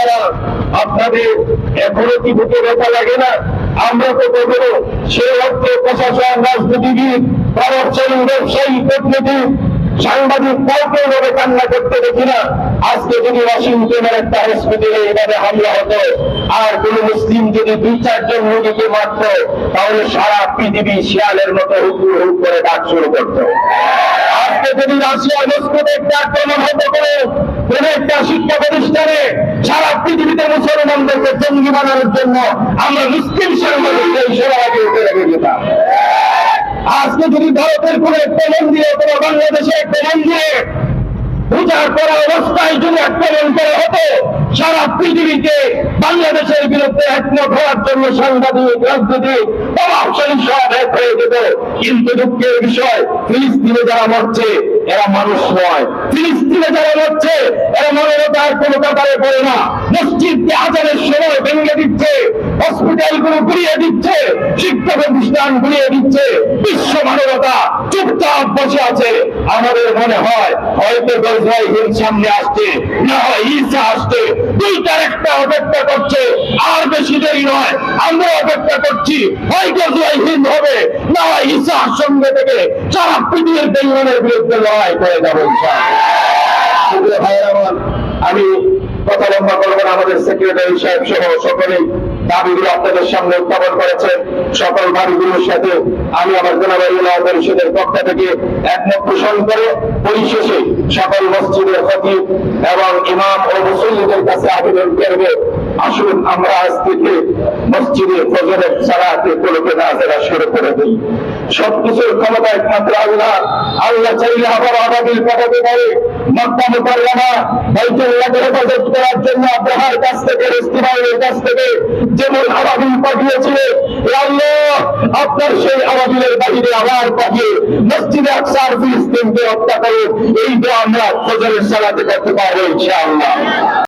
ভাইরা আপনাদের এখনও কি বুকে ব্যথা লাগে না? আমরা তো কখনো সেই অর্থে প্রশাসন, রাজনীতিবিদ প্রবর্তন ব্যবসায়ী কূটনীতিক সাংবাদিক কাউকে এভাবে কান্না করতে দেখি না। আজকে যদি ওয়াশিংটনের একটা হসপিটালে এইভাবে হামলা হতো, আর কোন মুসলিম যদি দুই, চারজন রোগীকে মারত, তাহলে সারা পৃথিবী শিয়ালের মতো হুক হুক করে ডাক শুরু করতো। আজকে যদি রাশিয়া মস্কোতে একটা আক্রমণ হতে পারে কোন একটা শিক্ষা প্রতিষ্ঠানে জঙ্গি বানানোর জন্য আমরা মুসলিম সাংবাদিকদের সবার করে রেখে আজকে যদি ভারতের কোন একটা মন্দিরে অথবা বাংলাদেশে একটা মন্দিরে পূজার করা অবস্থায় যদি আক্রমণ করা হতো, সারা পৃথিবীতে বাংলাদেশের বিরুদ্ধে একমত হওয়ার জন্য সাংবাদিক রাজনীতি প্রভাবশালী সব হয়ে যেত কিন্তু দুঃখের বিষয়, ফিলিস্তিনে যারা মরছে, এরা মানুষ নয়। ফিলিস্তিনে যারা মরছে, এরা মানবতার কোনো ব্যাপারে পড়ে না। মসজিদকে আজানের সময় ভেঙে দিচ্ছে, হসপিটাল গুলো গুলিয়ে দিচ্ছে শিক্ষা প্রতিষ্ঠান গুলিয়ে দিচ্ছে, বিশ্ব মানবতা চুপচাপ বসে আছে। আমাদের মনে হয় হয়তো গজরাই সামনে আসছে, না হয় ঈসা আসছে। দুইটার একটা অপেক্ষা করছে, আর বেশি দেরি নয়, আমরা অপেক্ষা করছি হয় গজরাই হিন্দ হবে, না হয় ঈসার সঙ্গে থেকে সারা পৃথিবীর বেঙ্গলের বিরুদ্ধে লড়াই করে যাব আমি কথা লম্বা করবেন আমাদের সেক্রেটারি সাহেব সহ সকলেই। দাবিগুলো আপনাদের সামনে উত্থাপন করেছেন। সকল দাবিগুলোর সাথে আমি আমার জেলা পরিষদের পক্ষ থেকে একমত পোষণ করে পরিশেষে সকল মসজিদের খতিব এবং ইমাম ও মুসল্লিদের কাছে আবেদন করবে, আসুন আমরা আজ থেকে মসজিদে ফজরের সালাতে পড়তে নাজেরা শুরু করে দিই। সবকিছুর ক্ষমতা একমাত্র আল্লাহ। আল্লাহ চাইলে আবার আবাবিল পাঠাতে পারে। মক্কা মুকাররমা বাইতুল্লাহকে হেফাজত করার জন্য আব্রাহার কাছ থেকে ইস্তিমাইলের কাছ থেকে যেমন আবাবিল পাঠিয়েছিলেন এ আল্লাহ, আপনার সেই আবাবিলের বাহিরে আবার পাঠিয়ে মসজিদে আকসার ফিলিস্তিনকে হত্যা করে এই তো আমরা ফজরের সালাতে করতে পারব ইনশাআল্লাহ।